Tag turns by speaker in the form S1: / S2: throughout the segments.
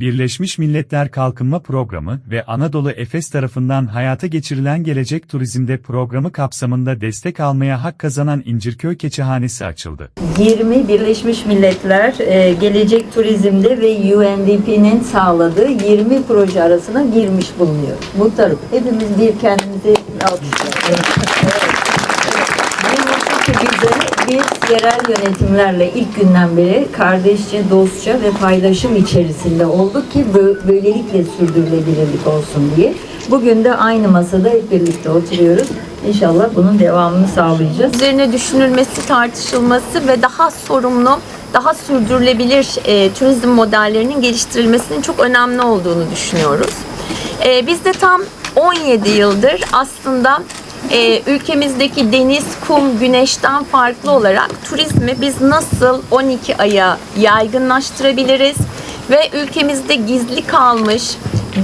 S1: Birleşmiş Milletler Kalkınma Programı ve Anadolu Efes tarafından hayata geçirilen Gelecek Turizm'de programı kapsamında destek almaya hak kazanan İncirköy Keçihanesi açıldı.
S2: 20 Birleşmiş Milletler e, Gelecek Turizm'de ve UNDP'nin sağladığı 20 proje arasına girmiş bulunuyor. Muhtarım, hepimiz bir kendimizi alkışlayalım. Güzel biz yerel yönetimlerle ilk günden beri kardeşçe, dostça ve paylaşım içerisinde olduk ki bö- böylelikle sürdürülebilirlik olsun diye. Bugün de aynı masada hep birlikte oturuyoruz. İnşallah bunun devamını sağlayacağız.
S3: üzerine düşünülmesi, tartışılması ve daha sorumlu, daha sürdürülebilir e, turizm modellerinin geliştirilmesinin çok önemli olduğunu düşünüyoruz. E, biz de tam 17 yıldır aslında e, ülkemizdeki deniz, kum, güneşten farklı olarak turizmi biz nasıl 12 aya yaygınlaştırabiliriz ve ülkemizde gizli kalmış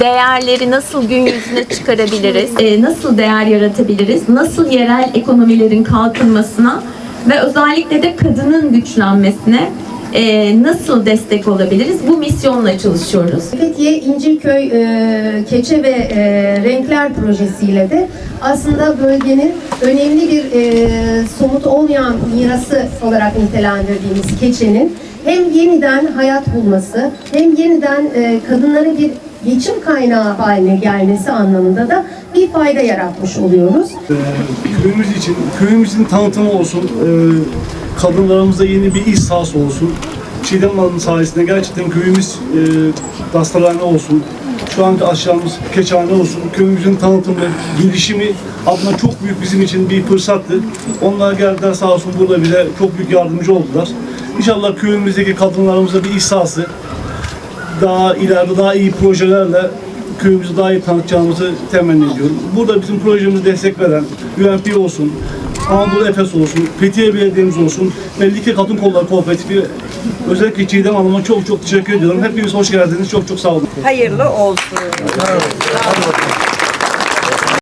S3: değerleri nasıl gün yüzüne çıkarabiliriz?
S4: e, nasıl değer yaratabiliriz? Nasıl yerel ekonomilerin kalkınmasına ve özellikle de kadının güçlenmesine e, nasıl destek olabiliriz? Bu misyonla çalışıyoruz.
S5: Fethiye İncirköy e, Keçe ve e, Renkler projesiyle de aslında bölgenin önemli bir e, somut olmayan mirası olarak nitelendirdiğimiz keçenin hem yeniden hayat bulması hem yeniden e, kadınlara bir geçim kaynağı haline gelmesi anlamında da bir fayda yaratmış oluyoruz.
S6: köyümüz için, köyümüzün tanıtımı olsun, e, kadınlarımıza yeni bir iş sahası olsun. Çiğdem Hanım sayesinde gerçekten köyümüz e, dastahane olsun, şu anki aşağımız keçhane olsun, köyümüzün tanıtımı, gelişimi adına çok büyük bizim için bir fırsattı. Onlar geldiler sağ olsun burada bize çok büyük yardımcı oldular. İnşallah köyümüzdeki kadınlarımıza bir iş sahası, daha ileride daha iyi projelerle köyümüzü daha iyi tanıtacağımızı temenni ediyorum. Burada bizim projemizi destek veren UNP olsun, Anadolu Efes olsun, Fethiye Belediye'miz olsun, Bellike Kadın Kolları Kooperatifi, özellikle Çiğdem Hanım'a çok çok teşekkür ediyorum. Hepiniz hoş geldiniz. Çok çok sağ olun.
S7: hayırlı olsun.